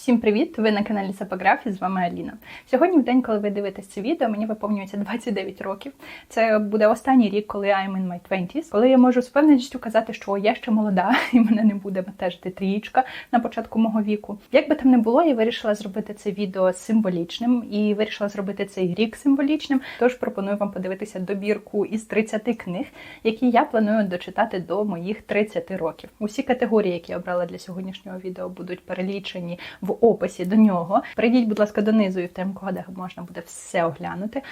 Всім привіт! Ви на каналі Сапографі, з вами Аліна. Сьогодні, в день, коли ви дивитесь це відео, мені виповнюється 29 років. Це буде останній рік, коли I'm in my 20s, коли я можу з впевненістю казати, що я ще молода і мене не буде бентежити трієчка на початку мого віку. Як би там не було, я вирішила зробити це відео символічним і вирішила зробити цей рік символічним. Тож пропоную вам подивитися добірку із 30 книг, які я планую дочитати до моїх 30 років. Усі категорії, які я обрала для сьогоднішнього відео, будуть перелічені в описі до нього. Прийдіть, будь ласка, донизу і в тайм-кодах можна буде все оглянути.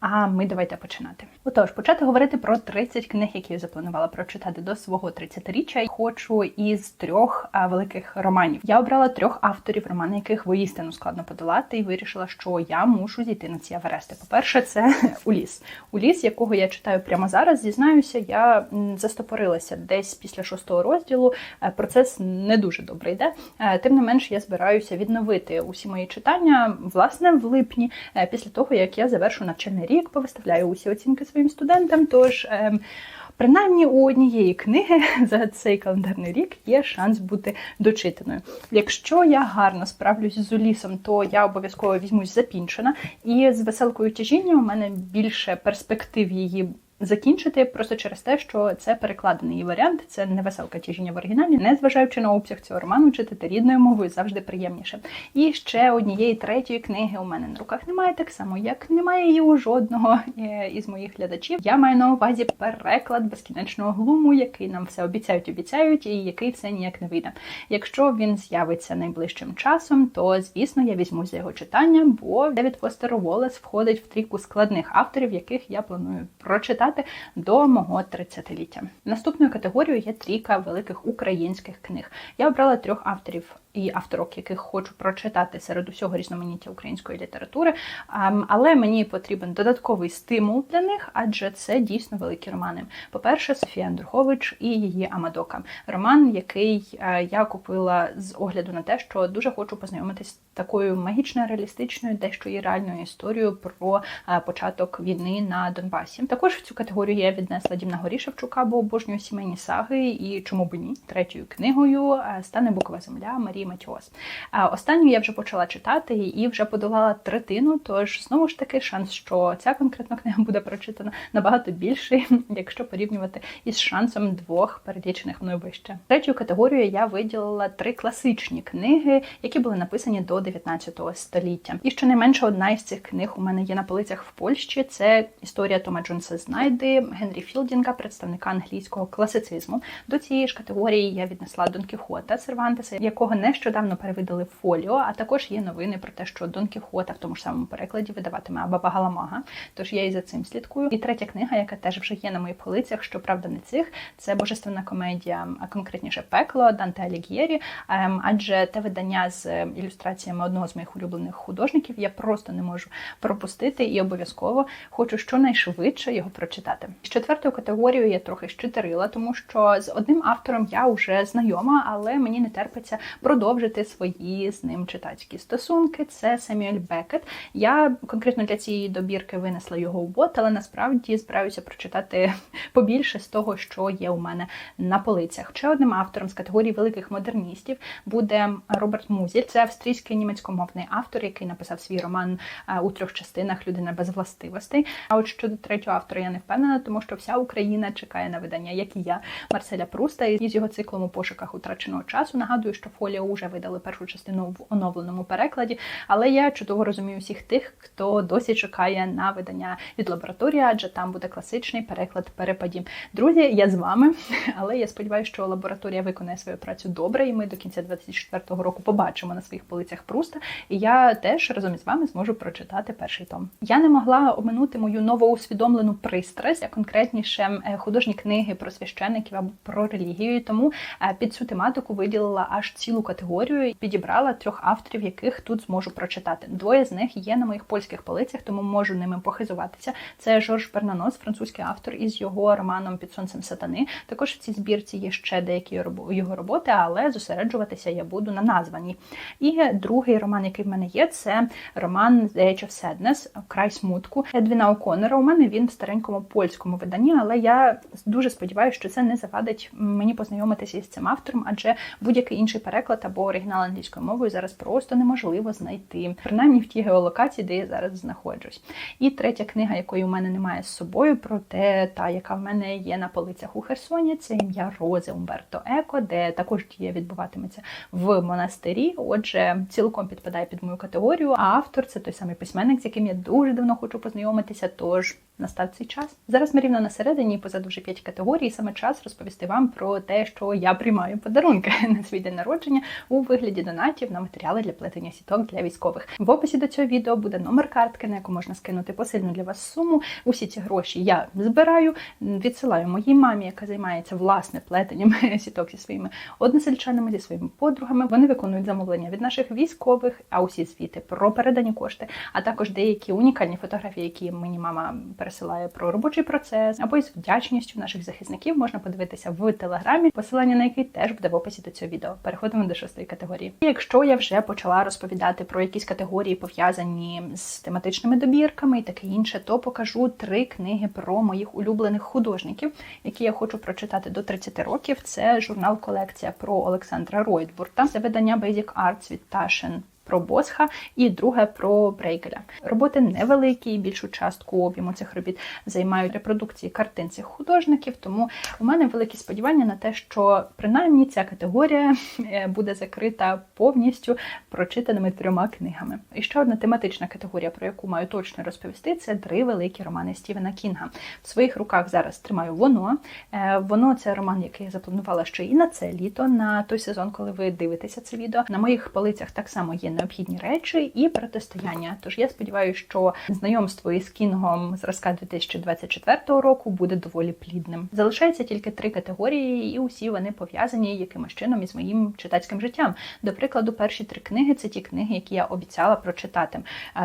А ми давайте починати. Отож, почати говорити про 30 книг, які я запланувала прочитати до свого 30-річчя. Хочу із трьох великих романів. Я обрала трьох авторів, романи яких воістину складно подолати, і вирішила, що я мушу зійти на ці аверести. По-перше, це Уліс. Уліс, якого я читаю прямо зараз. Зізнаюся, я застопорилася десь після шостого розділу. Е, Процес не дуже добре йде. Е, Тим не менш, я збираюся відновити усі мої читання власне в липні, е, після того як я завершу навчальний рік, повиставляю усі оцінки своїм студентам. Тож ем, Принаймні у однієї книги за цей календарний рік є шанс бути дочитаною. Якщо я гарно справлюсь з Улісом, то я обов'язково візьмусь запіншена, і з веселкою тяжіння у мене більше перспектив її. Закінчити просто через те, що це перекладений варіант, це не веселка тяжіння в оригіналі, незважаючи на обсяг цього роману, читати рідною мовою завжди приємніше. І ще однієї третьої книги у мене на руках немає, так само як немає її у жодного е, із моїх глядачів. Я маю на увазі переклад безкінечного глуму, який нам все обіцяють, обіцяють, і який все ніяк не вийде. Якщо він з'явиться найближчим часом, то звісно я візьму за його читання, бо Девід Фостер Уоллес входить в трійку складних авторів, яких я планую прочитати до мого 30-ліття. Наступною категорією є трійка великих українських книг. Я обрала трьох авторів і авторок, яких хочу прочитати серед усього різноманіття української літератури. Ем, Але мені потрібен додатковий стимул для них, адже це дійсно великі романи. По-перше, Софія Андрухович і її Амадока. Роман, який е, я купила з огляду на те, що дуже хочу познайомитись з такою магічно реалістичною, дещо і реальною історією про е, початок війни на Донбасі. Також в цю категорію я віднесла Дімна Горі Шевчука, бо обожнюю сімейні саги, і чому б ні? Третьою книгою е, стане Букова земля Марії Матіос. А останню я вже почала читати і вже подолала третину. Тож знову ж таки шанс, що ця конкретна книга буде прочитана набагато більший, якщо порівнювати із шансом двох перелічених мною вище. Третю категорію я виділила три класичні книги, які були написані до 19 століття. І щонайменше одна із цих книг у мене є на полицях в Польщі. Це історія Тома Джонса Знайди Генрі Філдінга, представника англійського класицизму. До цієї ж категорії я віднесла Дон Кіхота Сервантеса, якого нещодавно перевидали фоліо. А також є новини про те, що Дон Кіхота в тому ж самому перекладі видаватиме Абаба Галамага. Тож я і за цим слідкую. І третя книга, яка теж вже є на моїх полицях, щоправда, не цих, це божественна комедія, а конкретніше пекло Данте Аліг'єрі. Ем, Адже те видання з ілюстраціями одного з моїх улюблених художників я просто не можу пропустити і обов'язково хочу щонайшвидше його прочитати. З четвертою категорією я трохи щитирила, тому що з одним автором я вже знайома, але мені не терпиться продовжити свої з ним читацькі стосунки. Це Семюель Бекет. Я конкретно для цієї добірки винесла його в бот, але насправді збираюся прочитати побільше з того, що є у мене на полицях. Ще одним автором з категорії великих модерністів буде Роберт Музіль. Це австрійський німецькомовний автор, який написав свій роман е, у трьох частинах Людина без властивостей. А от щодо третього автора я не впевнена, тому що вся Україна чекає на видання, як і я, Марселя Пруста, і з його циклом у пошуках утраченого часу. Нагадую, що фоліо вже видали першу частину в оновленому перекладі, але я чудово розумію всіх тих, хто досі чекає на видання від лабораторії, адже там буде класичний переклад перепадів. Друзі, я з вами, але я сподіваюся, що лабораторія виконає свою працю добре, і ми до кінця 2024 року побачимо на своїх полицях Пруста. І я теж разом із вами зможу прочитати перший том. Я не могла оминути мою новоусвідомлену пристрасть, а конкретніше е, художні книги про священиків або про релігію. Тому е, під цю тематику виділила аж цілу категорію і підібрала трьох авторів, яких тут зможу прочитати. Двоє з них є на моїх польських полицях, тому можу ними похизуватися. Це Жорж Бернанос, французький автор, із його романом Під сонцем сатани. Також в цій збірці є ще деякі його роботи, але зосереджуватися я буду на названій. І другий роман, який в мене є, це роман The Age of Sadness, Край смутку Едвіна О'Коннора. У мене він в старенькому польському виданні, але я дуже сподіваюся, що це не завадить мені познайомитися із цим автором, адже будь-який інший переклад або оригінал англійською мовою зараз просто неможливо знайти, принаймні в тій геолокації, де я зараз знаходжусь. І третя книга, якої у мене немає з собою, проте та, яка в мене є на полицях у Херсоні, це ім'я Рози Умберто Еко, де також дія відбуватиметься в монастирі. Отже, цілком підпадає під мою категорію. А автор це той самий письменник, з яким я дуже давно хочу познайомитися. Тож настав цей час. Зараз ми рівно на середині, позаду вже п'ять категорій. Саме час розповісти вам про те, що я приймаю подарунки на свій день народження у вигляді донатів на матеріали для плетення сіток для військових. В описі до цього відео буде номер картки, на яку можна скинути посильну для вас суму. Усі ці гроші я збираю, відсилаю моїй мамі, яка займається власне плетенням сіток зі своїми односельчанами, зі своїми подругами. Вони виконують замовлення від наших військових, а усі звіти про передані кошти, а також деякі унікальні фотографії, які мені мама пересилає про робочий процес, або із вдячністю наших захисників можна подивитися в телеграмі, посилання на який теж буде в описі до цього відео. Переходимо до шостої категорії. І якщо я вже почала розповідати про якісь категорії пов'язані з тематичними добірками і таке інше, то покажу три книги про моїх улюблених художників, які я хочу прочитати до 30 років. Це журнал колекція про Олександра Ройтбурта, це видання Basic Arts від Ташен про Босха і друге про Брейгеля. Роботи невеликі, більшу частку об'єму цих робіт займають репродукції картин цих художників. Тому у мене великі сподівання на те, що принаймні ця категорія е, буде закрита повністю прочитаними трьома книгами. І ще одна тематична категорія, про яку маю точно розповісти, це три великі романи Стівена Кінга. В своїх руках зараз тримаю воно. Е, воно це роман, який я запланувала ще і на це літо, на той сезон, коли ви дивитеся це відео. На моїх полицях так само є необхідні речі і протистояння. Тож я сподіваюся, що знайомство із Кінгом зразка 2024 року буде доволі плідним. Залишається тільки три категорії, і усі вони пов'язані якимось чином із моїм читацьким життям. До прикладу, перші три книги це ті книги, які я обіцяла прочитати.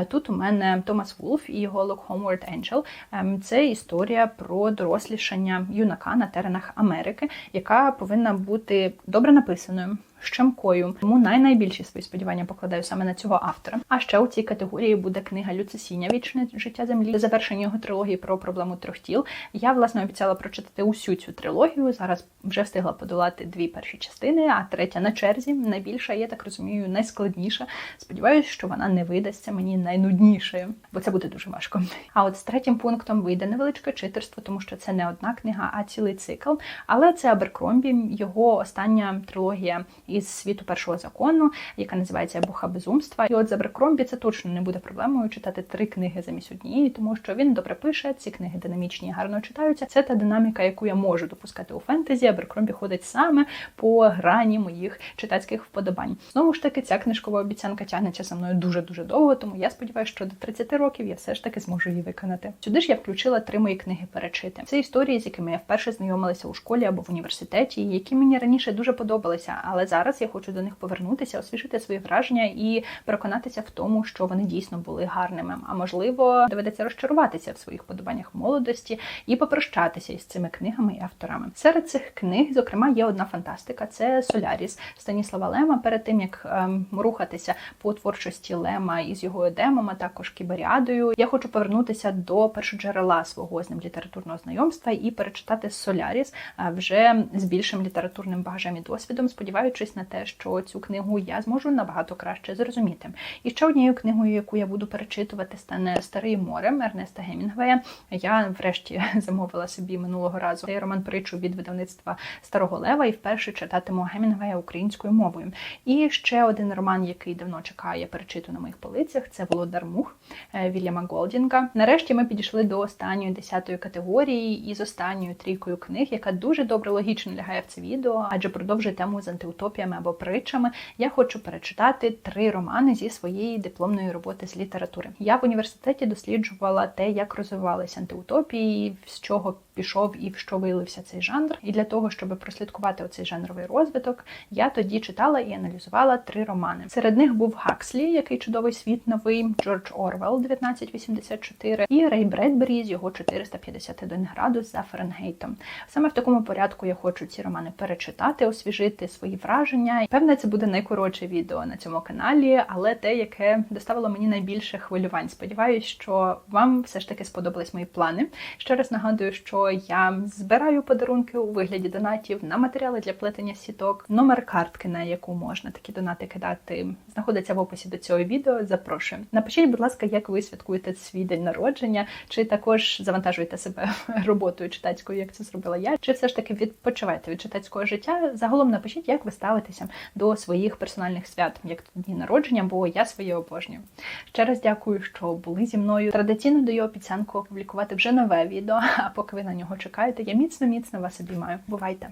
Тут у мене Томас Вулф і його Look Homeward Angel. Ем, це історія про дорослішання юнака на теренах Америки, яка повинна бути добре написаною. Щемкою. Тому найнайбільші свої сподівання покладаю саме на цього автора. А ще у цій категорії буде книга Люцисіння Вічне життя землі. Завершення його трилогії про проблему трьох тіл. Я власне обіцяла прочитати усю цю трилогію. Зараз вже встигла подолати дві перші частини, а третя на черзі. Найбільша, я так розумію, найскладніша. Сподіваюсь, що вона не видасться мені найнуднішою, бо це буде дуже важко. А от з третім пунктом вийде невеличке читерство, тому що це не одна книга, а цілий цикл. Але це Аберкромбі, його остання трилогія із світу першого закону, яка називається Ебуха безумства. І от за Брекромбі це точно не буде проблемою читати три книги замість однієї, тому що він добре пише, ці книги динамічні, гарно читаються. Це та динаміка, яку я можу допускати у фентезі. а Брекромбі ходить саме по грані моїх читацьких вподобань. Знову ж таки, ця книжкова обіцянка тягнеться за мною дуже дуже довго, тому я сподіваюся, що до 30 років я все ж таки зможу її виконати. Сюди ж я включила три мої книги перечити. Це історії, з якими я вперше знайомилася у школі або в університеті, які мені раніше дуже подобалися, але зараз я хочу до них повернутися, освіжити свої враження і переконатися в тому, що вони дійсно були гарними. А можливо, доведеться розчаруватися в своїх подобаннях молодості і попрощатися із цими книгами і авторами. Серед цих книг, зокрема, є одна фантастика: це Соляріс Станіслава Лема. Перед тим як ем, рухатися по творчості Лема із його едемом, а також кіберіадою, я хочу повернутися до першоджерела свого з ним літературного знайомства і перечитати Соляріс вже з більшим літературним багажем і досвідом, сподіваючись на на те, що цю книгу я зможу набагато краще зрозуміти. І ще однією книгою, яку я буду перечитувати, стане Старий море Ернеста Гемінгвея. Я врешті замовила собі минулого разу цей роман притчу від видавництва Старого Лева і вперше читатиму Гемінгвея українською мовою. І ще один роман, який давно чекає перечиту на моїх полицях, це Володар Мух е, Вільяма Голдінга. Нарешті ми підійшли до останньої десятої категорії із останньою трійкою книг, яка дуже добре логічно лягає в це відео, адже продовжує тему з антиутопіями історіями або притчами, я хочу перечитати три романи зі своєї дипломної роботи з літератури. Я в університеті досліджувала те, як розвивалися антиутопії, з чого пішов і в що вилився цей жанр. І для того, щоб прослідкувати оцей жанровий розвиток, я тоді читала і аналізувала три романи. Серед них був Гакслі, який чудовий світ новий, Джордж Орвел, 1984, і Рей Бредбері з його 451 градус за Фаренгейтом. Саме в такому порядку я хочу ці романи перечитати, освіжити свої враження. Певне, це буде найкоротше відео на цьому каналі, але те, яке доставило мені найбільше хвилювань. Сподіваюсь, що вам все ж таки сподобались мої плани. Ще раз нагадую, що я збираю подарунки у вигляді донатів на матеріали для плетення сіток. Номер картки, на яку можна такі донати кидати, знаходиться в описі до цього відео. Запрошую. Напишіть, будь ласка, як ви святкуєте свій день народження, чи також завантажуєте себе роботою читацькою, як це зробила я, чи все ж таки відпочиваєте від читацького життя. Загалом напишіть, як ви ставитеся до своїх персональних свят, як дні народження, бо я своє обожнюю. Ще раз дякую, що були зі мною. Традиційно даю обіцянку опублікувати вже нове відео. А поки ви на нього чекаєте, я міцно міцно вас обіймаю. Бувайте!